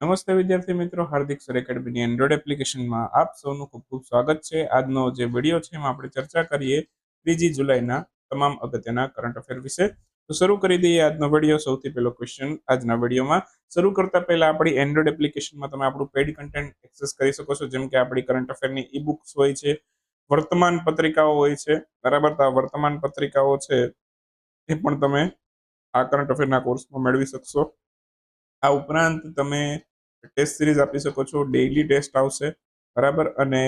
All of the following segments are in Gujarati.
નમસ્તે વિદ્યાર્થી મિત્રો, હાર્દિક સર એકેડમીની એન્ડ્રોઈડ એપ્લિકેશનમાં આપ સૌનું ખૂબ ખૂબ સ્વાગત છે. આજનો જે વીડિયો છે એમાં આપણે ચર્ચા કરીએ ત્રીજી જુલાઈના તમામ અગત્યના કરંટ અફેર વિશે. તો શરૂ કરી દઈએ આજનો વીડિયો. સૌથી પહેલો ક્વેશ્ચન આજના વિડીયોમાં. શરૂ કરતા પહેલા આપણી એન્ડ્રોઈડ એપ્લિકેશનમાં તમે આપણું પેડ કન્ટેન્ટ એક્સેસ કરી શકો છો. જેમ કે આપણી કરંટ અફેરની ઈ બુક્સ હોય છે, વર્તમાન પત્રિકાઓ હોય છે, બરાબર? તો આ વર્તમાન પત્રિકાઓ છે, એ પણ તમે આ કરંટ અફેરના કોર્સમાં મેળવી શકશો. આ ઉપરાંત તમે ટેસ્ટ સિરીઝ આપી શકો છો ડેઇલી ટેસ્ટ આવશે, બરાબર? અને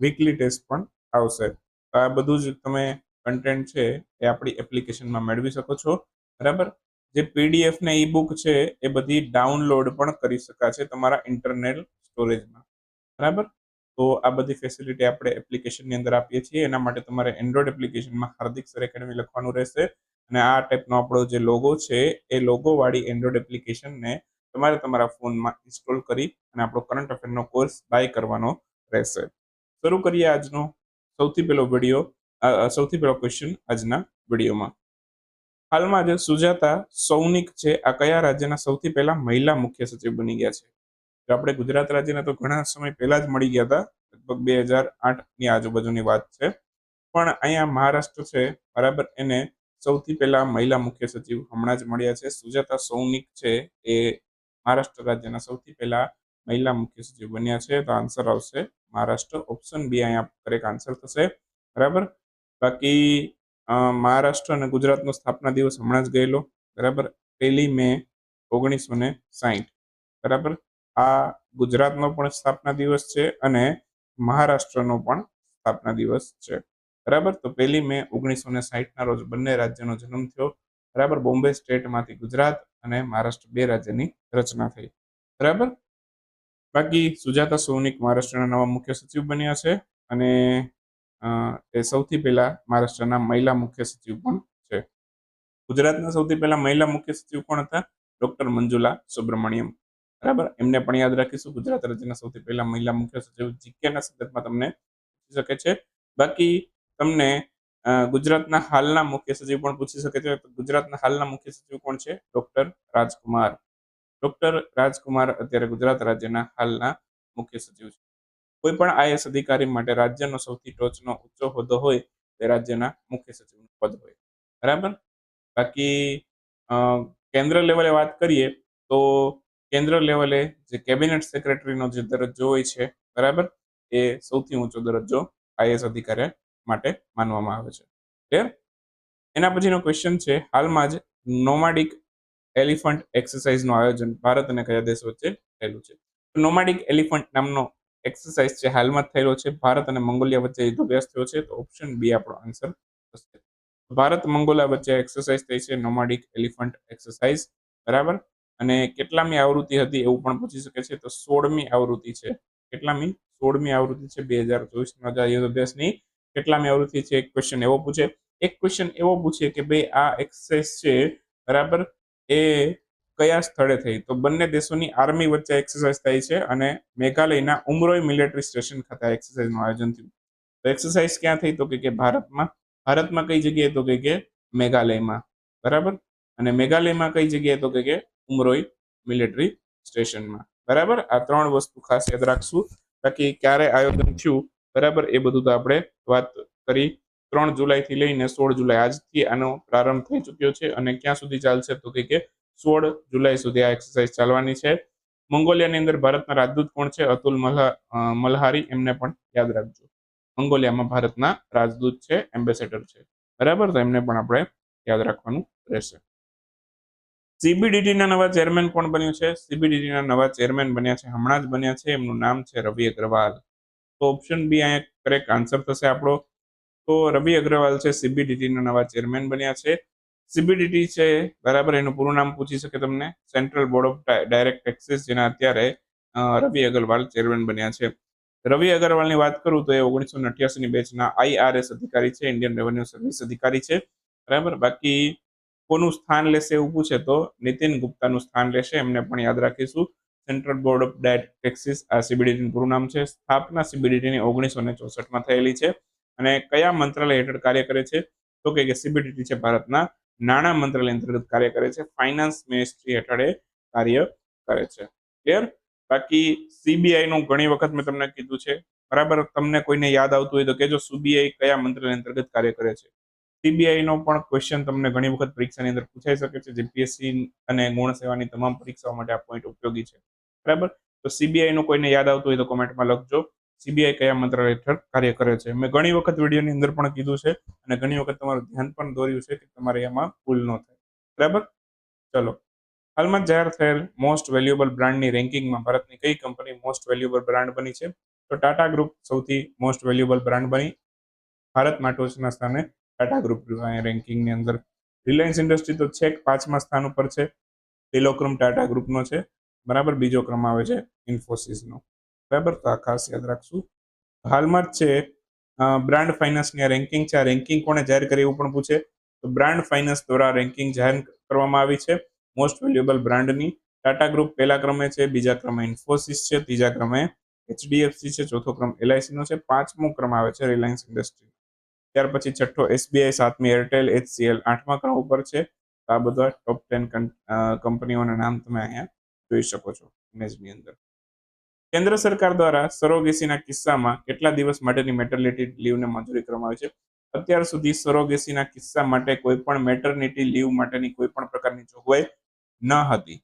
વીકલી ટેસ્ટ પણ આવશે. આ બધું જ તમે કન્ટેન્ટ છે એ આપણી એપ્લિકેશનમાં મેળવી શકો છો, બરાબર? જે પીડીએફ ને ઈ બુક છે એ બધી ડાઉનલોડ પણ કરી શકાશે તમારા ઇન્ટરનેટ સ્ટોરેજમાં બરાબર? તો આ બધી ફેસિલિટી આપણે એપ્લિકેશનની અંદર આપીએ છીએ, એના માટે તમારે એન્ડ્રોઈડ એપ્લિકેશનમાં હાર્દિક સર એકેડમી લખવાનું રહેશે. અને આ ટાઈપનો આપણો જે લોગો છે, એ લોગો વાળી એન્ડ્રોઈડ એપ્લિકેશનને તમારે તમારા ફોનમાં ઇન્સ્ટોલ કરી અને આપણો કરંટ અફેરનો કોર્સ બાય કરવાનો રહેશે. શરૂ કરીએ આજનો સૌથી પહેલો વીડિયો સૌથી પહેલો ક્વેશ્ચન આજના વિડીયોમાં. હાલમાં જે સુજાતા સૌનિક છે, આ કયા રાજ્યના સૌથી પહેલા મહિલા મુખ્ય સચિવ બની ગયા છે? તો આપણે ગુજરાત રાજ્યના તો ઘણા સમય પહેલા જ મળી ગયા હતા, લગભગ બે હજાર આઠની આજુબાજુની વાત છે. પણ અહીંયા મહારાષ્ટ્ર છે, બરાબર, એને સૌથી પહેલા મહિલા મુખ્ય સચિવ હમણાં જ મળ્યા છે. સુજાતા સૌનિક છે, એ મહારાષ્ટ્ર રાજ્યના સૌથી પહેલા મહિલા મુખ્ય સચિવ બન્યા છે. તો આન્સર આવશે મહારાષ્ટ્ર. ઓપ્શન બી અહીંયા કરેક્ટ આન્સર થશે. બરાબર? બાકી મહારાષ્ટ્ર અને ગુજરાતનો સ્થાપના દિવસ હમણાં જ ગયેલો. બરાબર? પહેલી મે ઓગણીસો ને સાહીઠ બરાબર? આ ગુજરાતનો પણ સ્થાપના દિવસ છે અને મહારાષ્ટ્રનો પણ સ્થાપના દિવસ છે. બરાબર? તો પહેલી મે ઓગણીસો ને સાહીઠના રોજ બંને રાજ્યનો જન્મ થયો. બરાબર? બોમ્બે સ્ટેટમાંથી ગુજરાત અને મહારાષ્ટ્ર બે રાજ્યની રચના થઈ. બરાબર? બાકી સુજાતા સોનિક મહારાષ્ટ્રના નવા મુખ્ય સચિવ બન્યા છે અને એ સૌથી પહેલા મહારાષ્ટ્રના મહિલા મુખ્ય સચિવ પણ છે. ગુજરાતના સૌથી પહેલા મહિલા મુખ્ય સચિવ કોણ હતા? ડોક્ટર મંજુલા સુબ્રમણ્યમ. બરાબર? એમને પણ યાદ રાખીશું, ગુજરાત રાજ્યના સૌથી પહેલા મહિલા મુખ્ય સચિવ જીકેના સંદર્ભમાં તમને શકે છે. બાકી તમને ગુજરાતના હાલના મુખ્ય સચિવ પણ પૂછી શકે છે. ગુજરાતના હાલના મુખ્ય સચિવ કોણ છે? ડોક્ટર રાજકુમાર. ડોક્ટર રાજકુમાર અત્યારે ગુજરાત રાજ્યના હાલના મુખ્ય સચિવ છે. કોઈ પણ આઈએસ અધિકારી માટે રાજ્યનો સૌથી ટોચનો ઊંચો હોદ્દો હોય તે રાજ્યના મુખ્ય સચિવનું પદ હોય. બરાબર? બાકી કેન્દ્ર લેવલે વાત કરીએ તો કેન્દ્ર લેવલે જે કેબિનેટ સેક્રેટરીનો જે દરજ્જો હોય છે, બરાબર? એ સૌથી ઊંચો દરજ્જો આઈએસ અધિકારી માટે માનવામાં આવે છે. ક્લિયર એના પછીનો ક્વેશ્ચન છે, હાલમાં જ નોમાડિક એલિફન્ટ એક્સરસાઇઝનું આયોજન ભારત અને કયા દેશ વચ્ચે થયેલું છે? નોમાડિક એલિફન્ટ નામનો એક્સરસાઇઝ છે, હાલમાં થયેલો છે. ભારત અને મંગોલિયા વચ્ચે યુદ્ધાભ્યાસ થયો છે, તો ઓપ્શન બી આપણો આન્સર થશે ભારત, મંગોલિયા વચ્ચે એક્સરસાઇઝ થઈ છે નોમાડિક એલિફન્ટ એક્સરસાઇઝ બરાબર? અને કેટલામી આવૃત્તિ હતી એવું પણ પૂછી શકે છે, તો સોળમી આવૃત્તિ છે. કેટલામી? સોળમી આવૃત્તિ છે, બે હજાર ચોવીસનો. યુદ્ધાભ્યાસની કેટલામી આવૃત્તિ છે, એક ક્વેશ્ચન એવો પૂછે. એક ક્વેશ્ચન એવો પૂછે કે ભાઈ આ એક્સરસાઇઝ છે, બરાબર? એ કયા સ્થળે થઈ? તો બંને દેશોની આર્મી વચ્ચે એક્સરસાઇઝ થઈ છે અને મેઘાલયના ઉમરોઈ મિલિટરી સ્ટેશન ખાતે એક્સરસાઇઝનું આયોજન થયું. તો એક્સરસાઇઝ ક્યાં થઈ? તો કે ભારતમાં. ભારતમાં કઈ જગ્યાએ? તો કે મેઘાલયમાં. બરાબર? અને મેઘાલયમાં કઈ જગ્યાએ? તો કે ઉમરોઈ મિલિટરી સ્ટેશનમાં બરાબર? આ ત્રણ વસ્તુ ખાસ યાદ રાખશું. બાકી ક્યારે આયોજન થયું? બરાબર? એ બધું તો આપણે વાત કરી ત્રણ જુલાઈથી લઈને સોળ જુલાઈ. આજથી આનો પ્રારંભ થઈ ચૂક્યો છે અને ક્યાં સુધી ચાલશે તો કે સોળ જુલાઈ સુધી આ એક્સરસાઇઝ ચાલવાની છે. મંગોલિયાની અંદર ભારતના રાજદૂત કોણ છે? અતુલ મલહારી, એમને પણ યાદ રાખજો. મંગોલિયામાં ભારતના રાજદૂત છે એમ્બેસેડર છે. બરાબર? તો એમને પણ આપણે યાદ રાખવાનું રહેશે. સીબીડીટીના નવા ચેરમેન કોણ બન્યું છે? સીબીડીટીના નવા ચેરમેન બન્યા છે, હમણાં જ બન્યા છે. એમનું નામ છે રવિ અગ્રવાલ. તો ઓપ્શન બી અહીંયા કરેક્ટ આન્સર થશે આપણો. તો રવિ અગ્રવાલ છે સીબીડીટીના નવા ચેરમેન બન્યા છે. સીબીડીટી છે, બરાબર, એનું પૂરું નામ પૂછી શકે તમને. Central board of direct taxes જેના અત્યારે રવિ અગ્રવાલ ચેરમેન બન્યા છે. રવિ અગ્રવાલની વાત કરું તો એ ઓગણીસો અઠ્યાસીની બેચના આઈઆરએસ અધિકારી છે ઇન્ડિયન રેવન્યુ સર્વિસ અધિકારી છે. બરાબર, બાકી કોનું સ્થાન લેશે એવું પૂછે તો નીતિન ગુપ્તાનું સ્થાન લેશે, એમને પણ યાદ રાખીશું. સેન્ટ્રલ બોર્ડ ઓફ ડાયટ ટેક્સીસ આ સીબીડીટીનું પૂરું નામ છે. સ્થાપના સીબીડીટીની ઓગણીસો ને ચોસઠમાં થયેલી છે અને કયા મંત્રાલય હેઠળ કાર્ય કરે છે? તો કે સીબીડીટી છે ભારતના નાણાં મંત્રાલય અંતર્ગત કાર્ય કરે છે. ફાઇનાન્સ મિનિસ્ટ્રી હેઠળ કાર્ય કરે છે. ક્લિયર બાકી સીબીઆઈ નું ઘણી વખત મેં તમને કીધું છે. બરાબર? તમને કોઈને યાદ આવતું હોય તો કેજો સીબીઆઈ કયા મંત્રાલય અંતર્ગત કાર્ય કરે છે? સીબીઆઈ નો પણ ક્વેશ્ચન તમને ઘણી વખત પરીક્ષાની અંદર પૂછાઈ શકે છે જીપીએસસી અને ગુણ સેવાની તમામ પરીક્ષાઓ માટે આ પોઈન્ટ ઉપયોગી છે. બરાબર? તો સીબીઆઈ નું કોઈને યાદ આવતું હોય તો કોમેન્ટમાં લખજો. સીબીઆઈ કયા મંત્રાલય હેઠળ કાર્ય કરે છે? મેં ઘણી વખત વિડીયોની અંદર પણ કીધું છે અને ઘણી વખત તમારું ધ્યાન પણ દોર્યું છે કે તમારે એમાં ભૂલ ન થાય. બરાબર? ચલો. હાલમાં જાહેર થયેલ મોસ્ટ વેલ્યુએબલ બ્રાન્ડની રેન્કિંગમાં ભારતની કઈ કંપની મોસ્ટ વેલ્યુએબલ બ્રાન્ડ બની છે? તો ટાટા ગ્રુપ સૌથી મોસ્ટ વેલ્યુએબલ બ્રાન્ડ બની ભારતમાં ટોચના સ્થાને ટાટા ગ્રુપ રેન્કિંગની અંદર. રિલાયન્સ ઇન્ડસ્ટ્રી તો છેક પાંચમા સ્થાન ઉપર છે. પહેલો ક્રમ ટાટા ગ્રુપનો છે. બરાબર, બીજો ક્રમ આવે છે ઇન્ફોસિસનો. બરાબર, તો આ ખાસ યાદ રાખશું. હાલમાં જ છે બ્રાન્ડ ફાઇનાન્સની આ રેન્કિંગ છે. આ રેન્કિંગ કોણે જાહેર કરી એવું પણ પૂછે. તો બ્રાન્ડ ફાઇનાન્સ દ્વારા રેન્કિંગ જાહેર કરવામાં આવી છે. મોસ્ટ વેલ્યુએબલ બ્રાન્ડની. ટાટા ગ્રુપ પહેલા ક્રમે છે, બીજા ક્રમે ઇન્ફોસિસ છે, ત્રીજા ક્રમે એચડીએફસી છે, ચોથો ક્રમ એલઆઈસીનો છે. પાંચમો ક્રમ આવે છે રિલાયન્સ ઇન્ડસ્ટ્રી. ત્યાર પછી છઠ્ઠો એસબીઆઈ સાતમી એરટેલ એચસીએલ આઠમા ક્રમ ઉપર છે. આ બધા ટોપ ટેન કંપનીઓના નામ તમે અહીંયા જોઈ શકો છો ઇમેજની અંદર. કેન્દ્ર સરકાર દ્વારા સરોગેસીના કિસ્સામાં કેટલા દિવસ માટેની મેટર્નિટી લીવને મંજૂરી કરવામાં આવી છે? અત્યાર સુધી સરોગેસીના કિસ્સા માટે કોઈ પણ મેટર્નિટી લીવ માટેની કોઈ પણ પ્રકારની જોગવાઈ ન હતી.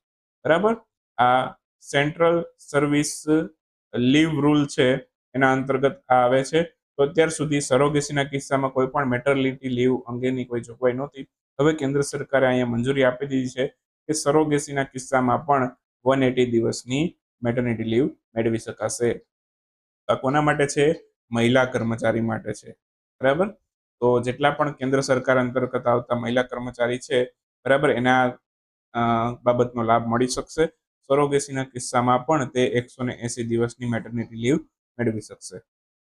બરાબર? આ સેન્ટ્રલ સર્વિસ લીવ રૂલ છે, એના અંતર્ગત આ આવે છે. તો અત્યાર સુધી સરોગેસીના કિસ્સામાં કોઈ પણ મેટરલિટી લીવ અંગેની કોઈ જોગવાઈ નહોતી. હવે કેન્દ્ર સરકારે અહીંયા મંજૂરી આપી દીધી છે કે સરોગેસીના કિસ્સામાં પણ વન એટી દિવસની મેટર્નિટી લીવ મેળવી શકાશે. કોના માટે છે? મહિલા કર્મચારી માટે છે. બરાબર? તો જેટલા પણ કેન્દ્ર સરકાર અંતર્ગત આવતા મહિલા કર્મચારી છે, બરાબર, એના બાબતનો લાભ મળી શકશે. સરોગેસીના કિસ્સામાં પણ તે એકસો ને એસી દિવસની મેટર્નિટી લીવ મેળવી શકશે.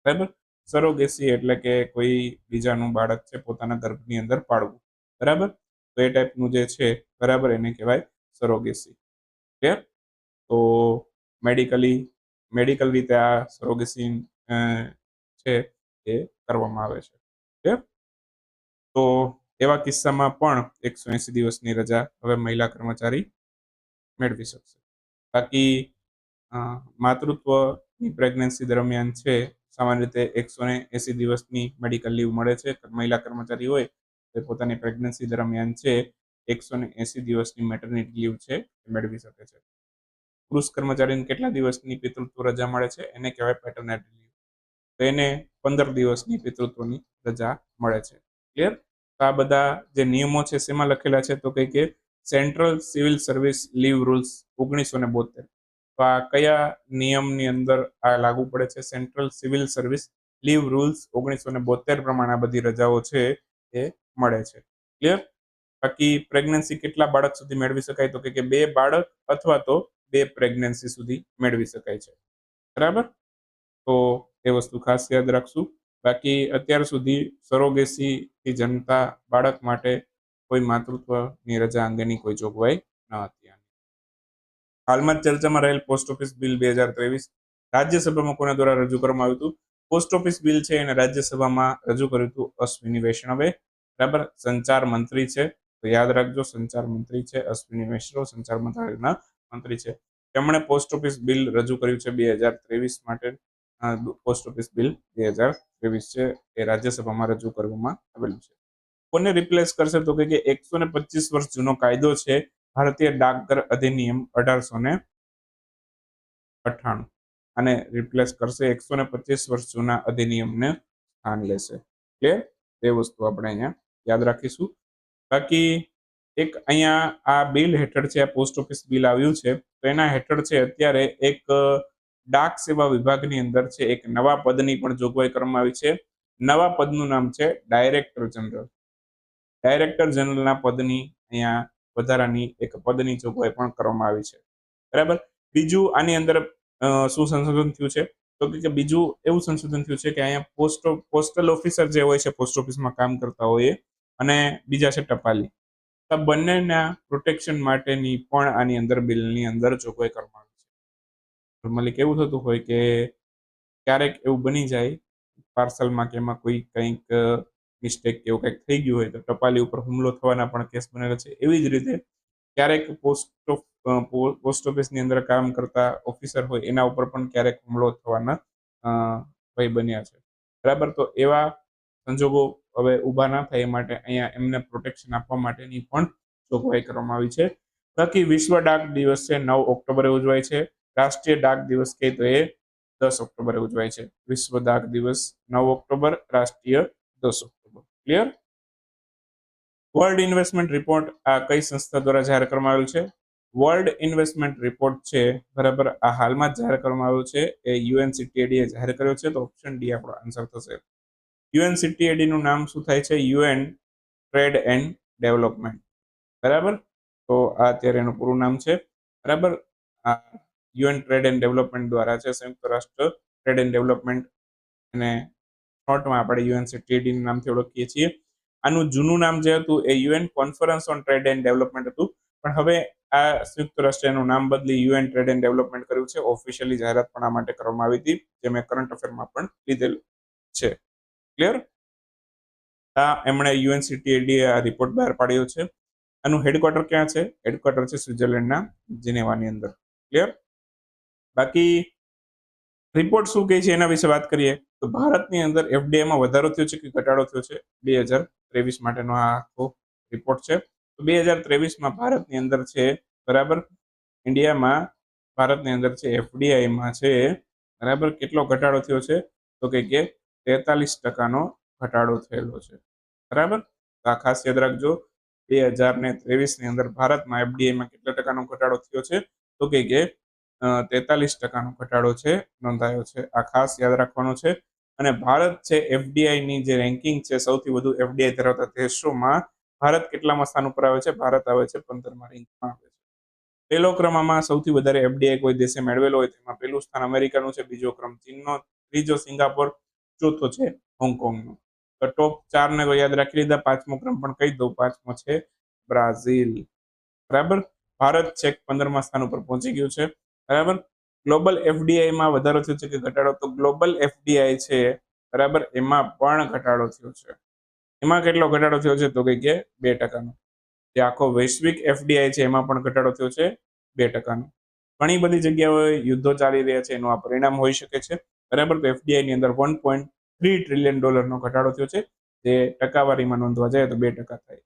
બરાબર? સરોગેસી એટલે કે કોઈ બીજાનું બાળક છે પોતાના ગર્ભની અંદર પાડવું બરાબર? તો એ ટાઈપનું જે છે, બરાબર એને કહેવાય સરોગેસી. ક્લિયર તો મેડિકલી, મેડિકલ રીતે આ સરોગેસી છે એ કરવામાં આવે છે. ક્લિયર તો એવા કિસ્સામાં પણ એકસો એંસી દિવસની રજા હવે મહિલા કર્મચારી મેળવી શકશે. બાકી માતૃત્વની પ્રેગ્નન્સી દરમિયાન છે સામાન્ય રીતે એકસો ને એસી દિવસની મેડિકલ લીવ મળે છે. મહિલા કર્મચારી હોય તે પોતાની પ્રેગ્નન્સી દરમિયાન છે એકસો ને એસી દિવસની મેટર્નિટી લીવ છે એ મેળવી શકે છે. પુરુષ કર્મચારીને કેટલા દિવસની પિતૃત્વ રજા મળે છે? એને કહેવાય પેટર્નિટી લીવ તો એને પંદર દિવસની પિતૃત્વની રજા મળે છે. ક્લિયર તો આ બધા જે નિયમો છે, શેમાં લખેલા છે? તો કઈ કે central civil service leave rules ઓગણીસો ને બોતેર તો આ કયા નિયમની અંદર આ લાગુ પડે છે? Central civil service leave rules ઓગણીસો ને બોતેર પ્રમાણે આ બધી રજાઓ છે એ મળે છે. ક્લિયર બાકી પ્રેગ્નન્સી કેટલા બાળક સુધી મેળવી શકાય? તો કે બે બાળક અથવા તો બે પ્રેગ્નન્સી સુધી મેળવી શકાય છે. બરાબર? તો એ વસ્તુ ખાસ યાદ રાખશું. બાકી અત્યાર સુધી સરોગેસીથી જનતા બાળક માટે કોઈ માતૃત્વની રજા અંગેની કોઈ જોગવાઈ ન હતી. હાલમાં ચર્ચામાં રહેલ પોસ્ટ ઓફિસ બિલ બે હજાર ત્રેવીસ રાજ્યસભામાં કોના દ્વારા રજૂ કરવામાં આવ્યું હતું. પોસ્ટ ઓફિસ બિલ છે એને રાજ્યસભામાં રજૂ કર્યું હતું અશ્વિની વૈષ્ણવે. બરાબર? સંચાર મંત્રી છે. તો યાદ રાખજો, સંચાર મંત્રી છે, અશ્વિની વૈષ્ણવ, સંચાર મંત્રાલયના મંત્રી છે. તેમણે પોસ્ટ ઓફિસ બિલ રજૂ કર્યું છે બે હજાર ત્રેવીસ માટે. પોસ્ટ ઓફિસ બિલ બે હજાર ત્રેવીસ છે, એ રાજ્યસભામાં રજૂ કરવામાં આવેલું છે. કોને રિપ્લેસ કરશે તો કે એકસો ને પચીસ વર્ષ જૂનો કાયદો છે ભારતીય ડાકઘર અધિનિયમ અઢારસો ને અઠ્ઠાણું અને રિપ્લેસ કરશે એકસો ને પચીસ વર્ષ જૂના અધિનિયમને સ્થાન લેશે. ક્લિયર તે વસ્તુ આપણે અહીંયા યાદ રાખીશું. બાકી એક અહીંયા આ બિલ હેઠળ છે, આ પોસ્ટ ઓફિસ બિલ આવ્યું છે, તો એના હેઠળ છે અત્યારે એક ડાક સેવા વિભાગની અંદર છે, એક નવા પદની પણ જોગવાઈ કરવામાં આવી છે. નવા પદનું નામ છે ડાયરેક્ટર જનરલ. ડાયરેક્ટર જનરલના પદની અહીંયા વધારાની એક પદની જોગવાઈ પણ કરવામાં આવી છે. બરાબર? બીજું આની અંદર શું સંશોધન થયું છે? તો કે બીજું એવું સંશોધન થયું છે કે અહીંયા પોસ્ટ, પોસ્ટલ ઓફિસર જે હોય છે, પોસ્ટ ઓફિસમાં કામ કરતા હોય અને બીજા છે ટપાલી. આ બંનેના પ્રોટેક્શન માટેની પણ આની અંદર બિલની અંદર જોગવાઈ કરવામાં આવી છે. નોર્મલી કેવું થતું હોય કે ક્યારેક એવું બની જાય, પાર્સલમાં કે એમાં કોઈ કંઈક મિસ્ટેક એવું કંઈક થઈ ગયું હોય તો ટપાલી ઉપર હુમલો થવાના પણ કેસ બનેલા છે. એવી જ રીતે ક્યારેક પોસ્ટ પોસ્ટ ઓફિસની અંદર કામ કરતા ઓફિસર હોય એના ઉપર પણ ક્યારેક હુમલો થવાના ભય બન્યા છે. બરાબર? તો એવા સંજોગો હવે ઊભા ના થાય એ માટે અહીંયા એમને પ્રોટેક્શન આપવા માટેની પણ જોગવાઈ કરવામાં આવી છે. બાકી વિશ્વ ડાક દિવસ છે, નવ ઓક્ટોબરે ઉજવાય છે. રાષ્ટ્રીય ડાક દિવસ કહે તો એ દસ ઓક્ટોબરે ઉજવાય છે. વિશ્વ ડાક દિવસ નવ ઓક્ટોબર, રાષ્ટ્રીય દસ October. Clear world investment report આ કઈ સંસ્થા દ્વારા જાહેર કરવામાં આવેલ છે? વર્લ્ડ ઇન્વેસ્ટમેન્ટ રિપોર્ટ છે, બરાબર? આ હાલમાં જ જાહેર કરવામાં આવ્યો છે. એ યુએનસીટીએડી એ જાહેર કર્યો છે, તો ઓપ્શન ડી આપણો આન્સર થશે. યુએનસીટીએડી નું નામ શું થાય છે? યુએન ટ્રેડ એન્ડ ડેવલપમેન્ટ બરાબર? તો આ અત્યારે એનું પૂરું નામ છે. બરાબર? આ યુએન ટ્રેડ એન્ડ ડેવલપમેન્ટ દ્વારા છે, સંયુક્ત રાષ્ટ્ર ટ્રેડ એન્ડ ડેવલપમેન્ટ અને શોર્ટમાં આપણે યુએનસીટીએડી ના નામથી ઓળખીએ છીએ. આનું જૂનું નામ જે હતું એ UN conference on trade and development હતું. પણ હવે આ સંયુક્ત રાષ્ટ્રનું નામ બદલી યુએન ટ્રેડ એન્ડ ડેવલપમેન્ટ કર્યું છે. ઓફિશિયલી જાહેરાત પણ આ માટે કરવામાં આવી હતી, જે મેં કરંટ અફેરમાં પણ લીધેલ છે. ક્લિયર? આ એમણે યુએનસીટીએડીએ આ રિપોર્ટ બહાર પાડ્યો છે. આનું હેડક્વાર્ટર ક્યાં છે? હેડક્વાર્ટર છે સ્વિટરલેન્ડના જીનેવાની અંદર. ક્લિયર? બાકી રિપોર્ટ શું કહે છે એના વિશે વાત કરીએ. તો ભારતની અંદર એફડીઆઈમાં વધારો થયો છે કે ઘટાડો થયો છે? બે હજાર ત્રેવીસ માટેનો આ આખો રિપોર્ટ છે. તો બે હજાર ત્રેવીસમાં ભારતની અંદર છે, બરાબર? ઇન્ડિયામાં ભારતની અંદર છે એફડીઆઈમાં છે, બરાબર? કેટલો ઘટાડો થયો છે? તો કે કે તેતાલીસ ટકાનો ઘટાડો થયેલો છે. બરાબર? તો આ ખાસ યાદ રાખજો, બે હજાર ને ત્રેવીસની અંદર ભારતમાં એફડીઆઈમાં કેટલા ટકાનો ઘટાડો થયો છે? તો કે કે તેતાલીસ ટકાનો ઘટાડો છે, નોંધાયો છે. આ ખાસ યાદ રાખવાનો છે. અને ભારત છે એફડીઆઈની જે રેન્કિંગ છે, સૌથી વધુ એફડીઆઈ ધરાવતા દેશોમાં ભારત કેટલામાં સ્થાન ઉપર આવે છે? ભારત આવે છે પંદરમાં રેન્કમાં આવે છે. પહેલો ક્રમમાં સૌથી વધારે એફડીઆઈ કોઈ દેશે મેળવેલો હોય, તેમાં પહેલું સ્થાન અમેરિકાનું છે, બીજો ક્રમ ચીનનો, ત્રીજો સિંગાપોર, ચોથો છે હોંગકોંગનો. તો ટોપ ચાર ને યાદ રાખી લીધા? પાંચમો ક્રમ પણ કહી દઉં, પાંચમો છે બ્રાઝિલ. બરાબર? ભારત છેક પંદરમા સ્થાન ઉપર પહોંચી ગયું છે. બરાબર? ગ્લોબલ એફડીઆઈમાં વધારો થયો છે કે ઘટાડો? તો ગ્લોબલ એફડીઆઈ છે, બરાબર? એમાં પણ ઘટાડો થયો છે. એમાં કેટલો ઘટાડો થયો છે? તો કે બે ટકાનો. જે આખો વૈશ્વિક એફડીઆઈ છે, એમાં પણ ઘટાડો થયો છે, બે ટકાનો. ઘણી બધી જગ્યાઓએ યુદ્ધો ચાલી રહ્યા છે, એનું આ પરિણામ હોઈ શકે છે, બરાબર? તો એફડીઆઈની અંદર વન પોઈન્ટ થ્રી ટ્રિલિયન ડોલરનો ઘટાડો થયો છે, જે ટકાવારીમાં નોંધવા જાય તો બે ટકા થાય.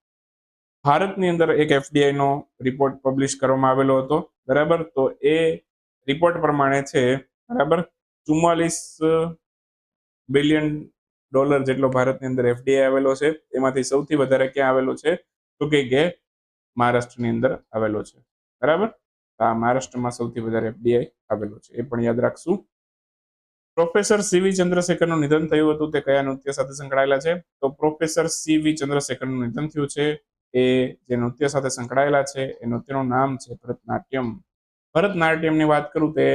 ભારતની અંદર એક એફડીઆઈનો રિપોર્ટ પબ્લિશ કરવામાં આવેલો હતો, બરાબર? તો એ રિપોર્ટ પ્રમાણે છે, બરાબર? ચુમ્માલીસ બિલિયન ડોલર જેટલો ભારતની અંદર એફડીઆઈ આવેલો છે. એમાંથી સૌથી વધારે ક્યાં આવેલો છે? તો કે મહારાષ્ટ્રની અંદર આવેલો છે. બરાબર? આ મહારાષ્ટ્રમાં સૌથી વધારે એફડીઆઈ આવેલો છે. એ પણ યાદ રાખશું. પ્રોફેસર સીવી ચંદ્રશેખરનું નિધન થયું હતું, તે કયા નૃત્ય સાથે સંકળાયેલા છે? તો પ્રોફેસર સીવી ચંદ્રશેખરનું નિધન થયું છે, એ જે નૃત્ય સાથે સંકળાયેલા છે, એ નૃત્યનું નામ છે ભરતનાટ્યમ. ભરતનાટ્યમની વાત કરું તે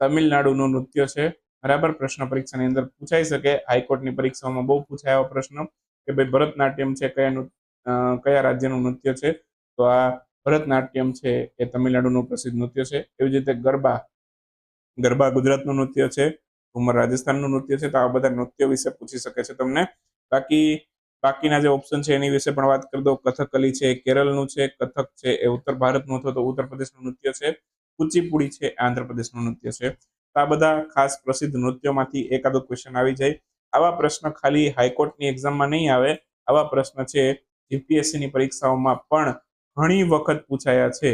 તમિલનાડુનું નૃત્ય છે. બરાબર? પ્રશ્ન પરીક્ષાની અંદર પૂછાઈ શકે. હાઈકોર્ટની પરીક્ષામાં બહુ પૂછાય પ્રશ્ન કે ભાઈ ભરતનાટ્યમ છે કયા કયા રાજ્યનું નૃત્ય છે? તો આ ભરતનાટ્યમ છે એ તમિલનાડુનું પ્રસિદ્ધ નૃત્ય છે. એવી જ રીતે ગરબા. ગરબા ગુજરાતનું નૃત્ય છે ઘુમર રાજસ્થાનનું નૃત્ય છે. તો આ બધા નૃત્ય વિશે પૂછી શકે છે તમને. બાકી, બાકીના જે ઓપ્શન છે એની વિશે પણ વાત કરી દો કથકલી છે, કેરળનું છે, કથક છે, એ ઉત્તર ભારતનું અથવા તો ઉત્તર પ્રદેશનું નૃત્ય છે. કુચીપુડી છે આંધ્રપ્રદેશનું નૃત્ય છે. આ બધા ખાસ પ્રસિદ્ધ નૃત્યોમાંથી એકાદો ક્વેશ્ચન આવી જાય. આવા પ્રશ્ન ખાલી હાઈકોર્ટની એક્ઝામમાં નહીં આવે, આવા પ્રશ્ન છે જીપીએસસીની પરીક્ષાઓમાં પણ ઘણી વખત પૂછાયા છે.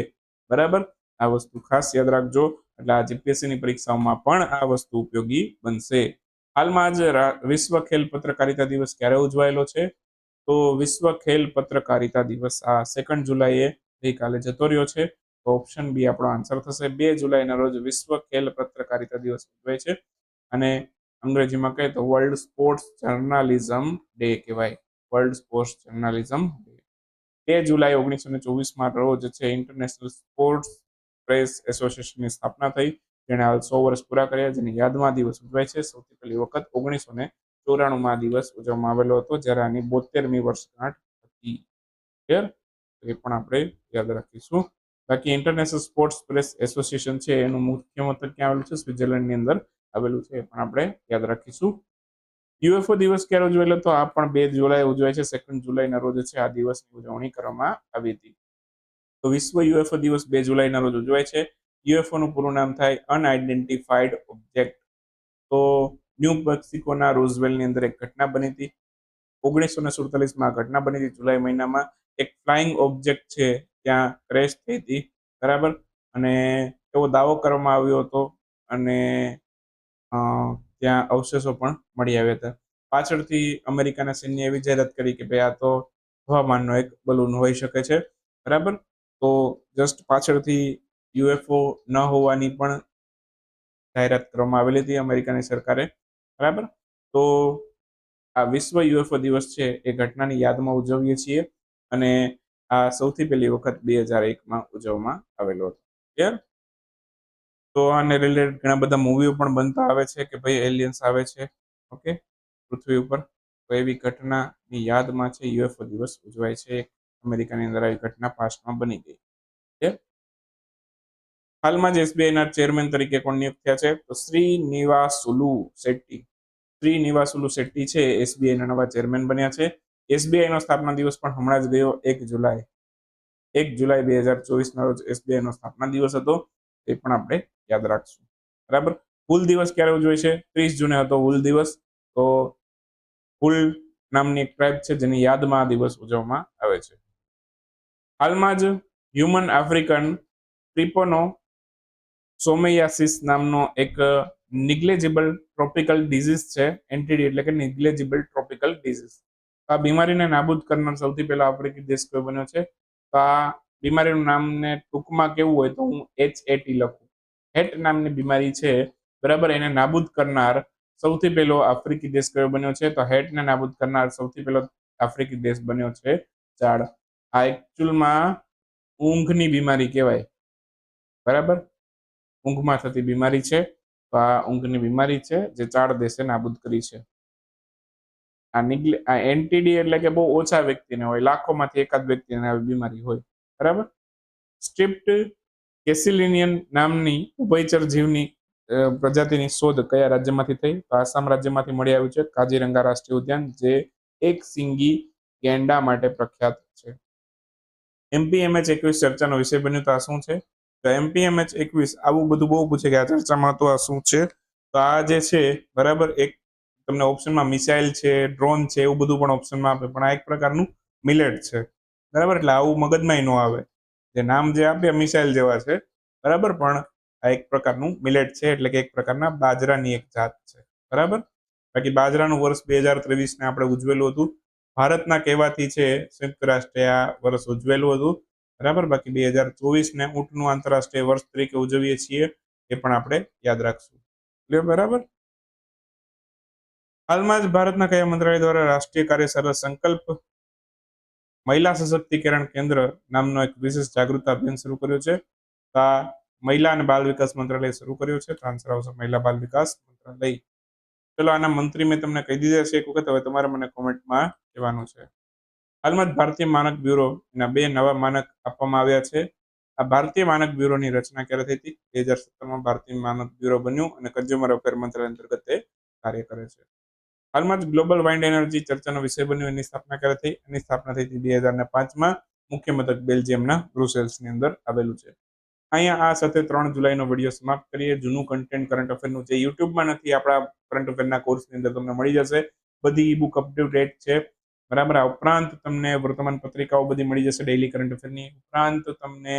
બરાબર? આ વસ્તુ ખાસ યાદ રાખજો. એટલે આ જીપીએસસીની પરીક્ષાઓમાં પણ આ વસ્તુ ઉપયોગી બનશે. હાલમાં જ વિશ્વ ખેલ પત્રકારિતા દિવસ ક્યારે ઉજવાયેલો છે? તો વિશ્વ ખેલ પત્રકારિતા દિવસ આ સેકન્ડ જુલાઈએ ગઈકાલે જતો રહ્યો છે. ઓપ્શન બી આપણો આન્સર થશે. બે જુલાઈના રોજ વિશ્વ ખેલ પત્રકારિતા દિવસ ઉજવાય છે અને અંગ્રેજીમાં કહે તો વર્લ્ડ સ્પોર્ટ્સ જર્નાલિઝમ ડે કહેવાય. વર્લ્ડ સ્પોર્ટ્સ જર્નાલિઝમ ડે બે જુલાઈ ઓગણીસો ને ચોવીસમાં રોજ છે ઇન્ટરનેશનલ સ્પોર્ટ્સ પ્રેસ એસોસિએશનની સ્થાપના થઈ. જેણે હાલ સો વર્ષ પૂરા કર્યા જેની યાદમાં દિવસ ઉજવાય છે. સૌથી પહેલી વખત ઓગણીસો ને ચોરાણુંમાં દિવસ ઉજવવામાં આવેલો હતો, જ્યારે આની બોતેરમી વર્ષગાંઠ હતી. ક્લિયર એ પણ આપણે યાદ રાખીશું. બાકી ઇન્ટરનેશનલ સ્પોર્ટ્સ પ્રેસ એસોસિએશન છે, એનું મુખ્ય મથક ક્યાં આવેલું છે? સ્વિટરલેન્ડની અંદર આવેલું છે, એ પણ આપણે યાદ રાખીશું. યુએફઓ દિવસ ક્યારે ઉજવાયેલો તો આ પણ બે જુલાઈ ઉજવાય છે. સેકન્ડ જુલાઈના રોજ છે, આ દિવસની ઉજવણી કરવામાં આવી હતી. તો વિશ્વ યુએફઓ દિવસ બે જુલાઈના રોજ ઉજવાય છે. યુએફઓ નું પૂરું નામ થાય અનઆઇડેન્ટિફાઈડ ઓબ્જેક્ટ તો ન્યૂ મેક્સિકોના રોઝવેલની અંદર એક ઘટના બની હતી. ઓગણીસો ને સુડતાલીસમાં ઘટના બની હતી. જુલાઈ મહિનામાં એક ફ્લાઇંગ ઓબ્જેક્ટ છે ત્યાં ક્રેશ થઈ હતી, બરાબર? અને એવો દાવો કરવામાં આવ્યો હતો અને ત્યાં અવશેષો પણ મળી આવ્યા હતા. પાછળથી અમેરિકાના સૈન્યએ એવી જાહેરાત કરી કે ભાઈ આ તો હવામાનનો એક બલૂન હોઈ શકે છે, બરાબર? તો જસ્ટ પાછળથી યુએફઓ ન હોવાની પણ જાહેરાત કરવામાં આવેલી હતી અમેરિકાની સરકારે, બરાબર? તો આ વિશ્વ યુએફઓ દિવસ છે એ ઘટનાની યાદમાં ઉજવીએ છીએ અને આ સૌથી પહેલી વખત બે હજાર એકમાં ઉજવવામાં આવેલો હતો. ક્લિયર તો આને રિલેટેડ ઘણા બધા મૂવીઓ પણ બનતા આવે છે કે ભાઈ એલિયન્સ આવે છે. ઓકે પૃથ્વી ઉપર. તો એવી ઘટનાની યાદમાં છે યુએફઓ દિવસ ઉજવાય છે. અમેરિકાની અંદર આવી ઘટના પાસ્ટમાં બની ગઈ. ક્લિયર હાલમાં જ એસબીઆઈના ચેરમેન તરીકે કોણ નિયુક્ત થયા છે? તો શ્રી નિવાસુલુ શેટ્ટી. શ્રી નિવાસુલુ શેટ્ટી છે એસબીઆઈના નવા ચેરમેન બન્યા છે. એસબીઆઈ નો સ્થાપના દિવસ પણ હમણાં જ ગયો એક જુલાઈ. એક જુલાઈ બે હજાર ચોવીસના રોજ એસબીઆઈ નો સ્થાપના દિવસ હતો, એ પણ આપણે યાદ રાખશું. બરાબર? હુલ દિવસ ક્યારે ઉજવાય છે? ત્રીસ જૂને હતો હુલ દિવસ. તો હુલ નામની એક ટ્રાઇબ છે, જેની યાદમાં આ દિવસ ઉજવવામાં આવે છે. હાલમાં જ હ્યુમન આફ્રિકન ટ્રિપોનો સોમેયાસિસ નામનો એક નિગ્લેજિબલ ટ્રોપિકલ ડિઝીઝ છે એન્ટીડી એટલે કે નિગ્લેજિબલ ટ્રોપિકલ ડિઝીઝ આ બીમારીને નાબૂદ કરનાર સૌથી પહેલા આફ્રિકી દેશ કયો બન્યો છે. તો આ બીમારીનું નામને ટૂંકમાં કેવું હોય તો હું એચ એટી લખું. હેટ નામની બીમારી છે. બરાબર, એને નાબૂદ કરનાર સૌથી પહેલો આફ્રિકી દેશ કયો બન્યો છે? તો હેટને નાબૂદ કરનાર સૌથી પહેલો આફ્રિકી દેશ બન્યો છે ચાડ આ એકચ્યુઅલમાં ઊંઘની બીમારી કહેવાય. બરાબર? ઊંઘમાં થતી બીમારી છે. તો આ ઊંઘની બીમારી છે જે ચાડ દેશે નાબૂદ કરી છે. આ નિગ્લે આ એનટીડી એટલે કે બહુ ઓછા વ્યક્તિને હોય, લાખોમાંથી એકાદ વ્યક્તિને આવી બીમારી હોય. બરાબર? સ્ટ્રિપ્ટ કેસિલિનિયન નામની ઉભયચર જીવની પ્રજાતિની શોધ કયા રાજ્યમાંથી થઈ? તો આસામ રાજ્યમાંથી મળી આવ્યું છે કાજીરંગા રાષ્ટ્રીય ઉદ્યાન, જે એક સિંગી ગેંડા માટે પ્રખ્યાત છે. એમપીએમએચ એકવીસ ચર્ચાનો વિષય બન્યો તો આ શું છે? તો એમપીએમએચ એકવીસ, આવું બધું બહુ પૂછે કે આ ચર્ચામાં તો આ શું છે? તો આ જે છે, બરાબર, એક તમને ઓપ્શનમાં મિસાઇલ છે ડ્રોન છે, એવું બધું પણ ઓપ્શનમાં આપે. પણ આ એક પ્રકારનું મિલેટ છે. બરાબર? એટલે આવું મગજમાંય ન આવે. જે નામ જે આપ્યા મિસાઇલ જેવા છે. બરાબર? પણ આ એક પ્રકારનું મિલેટ છે, એટલે કે એક પ્રકારના બાજરાની એક જાત છે. બરાબર? બાકી બાજરાનું વર્ષ બે હજાર ત્રેવીસને આપણે ઉજવેલું હતું. ભારતના કહેવાથી છે સંયુક્ત રાષ્ટ્રે આ વર્ષ ઉજવેલું હતું. બરાબર? બાકી બે હજાર ચોવીસને ઊંટનું આંતરરાષ્ટ્રીય વર્ષ તરીકે ઉજવીએ છીએ, એ પણ આપણે યાદ રાખશું. એટલે બરાબર? હાલમાં જ ભારતના કયા મંત્રાલય દ્વારા રાષ્ટ્રીય કાર્યશાળા સંકલ્પ મહિલા સશક્તિકરણ કેન્દ્ર નામનો એક વિશેષ જાગૃતતા અભિયાન શરૂ કર્યો છે. આ મહિલા અને બાલ વિકાસ મંત્રાલય શરૂ કર્યો છે. તો આન્સર આવશે મહિલા બાલ વિકાસ મંત્રાલય. ચલો આના મંત્રી મેં તમને કહી દીધા છે. એક વખત હવે તમારે મને કોમેન્ટમાં કહેવાનું છે. હાલમાં જ ભારતીય માનક બ્યુરો એના બે નવા માનક આપવામાં આવ્યા છે. આ ભારતીય માનક બ્યુરોની રચના ક્યારે થઈ હતી? બે હજાર સત્તરમાં ભારતીય માનક બ્યુરો બન્યું અને કન્ઝ્યુમર અફેર મંત્રાલય અંતર્ગત તે કાર્ય કરે છે. હાલમાં જ ગ્લોબલ વાઇન્ડ એનર્જી ચર્ચાનો વિષય બન્યો. એની સ્થાપના ક્યારે થઈ? એની સ્થાપના થઈ હતી બે હજાર પાંચમાં. મુખ્ય મથક બેલ્જિયમના બ્રુસેલ્સની અંદર આવેલું છે. અહીંયા આ સાથે ત્રણ જુલાઈનો વીડિયો સમાપ્ત કરીએ. જૂનું કન્ટેન્ટ કરંટ અફેરનું જે યુટ્યુબમાં નથી, આપણા કરંટ અફેરના કોર્સની અંદર તમને મળી જશે. બધી ઈ બુક અપડેટ ડેટ છે. બરાબર, આ ઉપરાંત તમને વર્તમાન પત્રિકાઓ બધી મળી જશે ડેઇલી કરંટ અફેરની ઉપરાંત તમને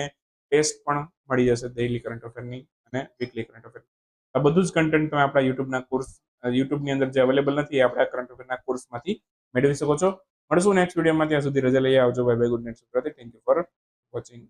ટેસ્ટ પણ મળી જશે ડેઇલી કરંટ અફેરની અને વીકલી કરંટ અફેર આ બધું જ કન્ટેન્ટ તમે આપણા યુટ્યુબના કોર્સ યુટ્યુબની અંદર જે અવેલેબલ નથી, એ આપણા કરંટ અફેરના કોર્સમાંથી મેળવી શકો છો. મળશું નેક્સ્ટ વિડીયોમાં ત્યાં સુધી રજા લઈ આવજો. બાય બાય ગુડ નાઇટ સુપ્રતિ થેન્ક યુ ફોર વોચિંગ